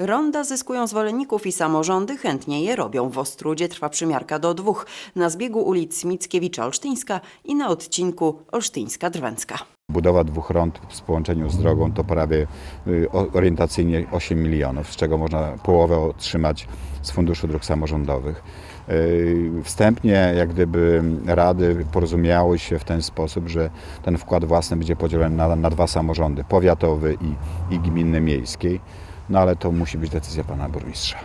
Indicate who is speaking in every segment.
Speaker 1: Ronda zyskują zwolenników i samorządy chętnie je robią. W Ostrudzie trwa przymiarka do dwóch. Na zbiegu ulic Mickiewicza-Olsztyńska i na odcinku Olsztyńska-Drwęcka.
Speaker 2: Budowa dwóch rond w połączeniu z drogą to prawie y, orientacyjnie 8 milionów, z czego można połowę otrzymać z Funduszu Dróg Samorządowych. Y, Wstępnie jak gdyby rady porozumiały się w ten sposób, że ten wkład własny będzie podzielony na, na dwa samorządy, powiatowy i, i gminny miejskiej, no ale to musi być decyzja pana burmistrza.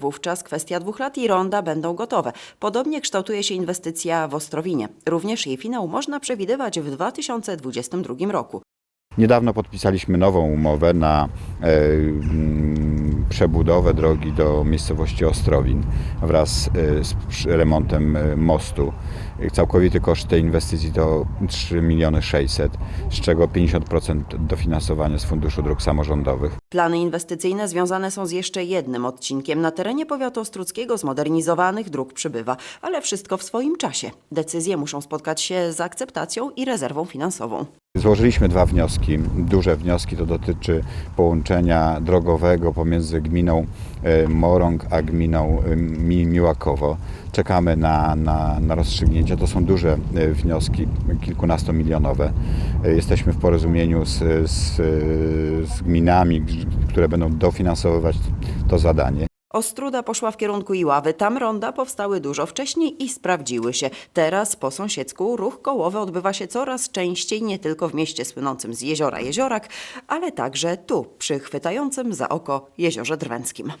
Speaker 1: Wówczas kwestia dwóch lat i ronda będą gotowe. Podobnie kształtuje się inwestycja w Ostrowinie. Również jej finał można przewidywać w 2022 roku.
Speaker 2: Niedawno podpisaliśmy nową umowę na e, przebudowę drogi do miejscowości Ostrowin wraz e, z remontem e, mostu. Całkowity koszt tej inwestycji to 3 miliony 600, z czego 50% dofinansowania z Funduszu Dróg Samorządowych.
Speaker 1: Plany inwestycyjne związane są z jeszcze jednym odcinkiem. Na terenie powiatu ostruckiego zmodernizowanych dróg przybywa, ale wszystko w swoim czasie. Decyzje muszą spotkać się z akceptacją i rezerwą finansową.
Speaker 2: Złożyliśmy dwa wnioski. Duże wnioski to dotyczy połączenia drogowego pomiędzy gminą e, Morąg a gminą e, Mi- Miłakowo. Czekamy na, na, na rozstrzygnięcia. To są duże e, wnioski, kilkunastomilionowe. Jesteśmy w porozumieniu z, z, z gminami, które będą dofinansowywać to zadanie.
Speaker 1: Ostruda poszła w kierunku Iławy. Tam ronda powstały dużo wcześniej i sprawdziły się. Teraz po sąsiedzku ruch kołowy odbywa się coraz częściej nie tylko w mieście słynącym z jeziora Jeziorak, ale także tu, przy chwytającym za oko Jeziorze Drwęckim.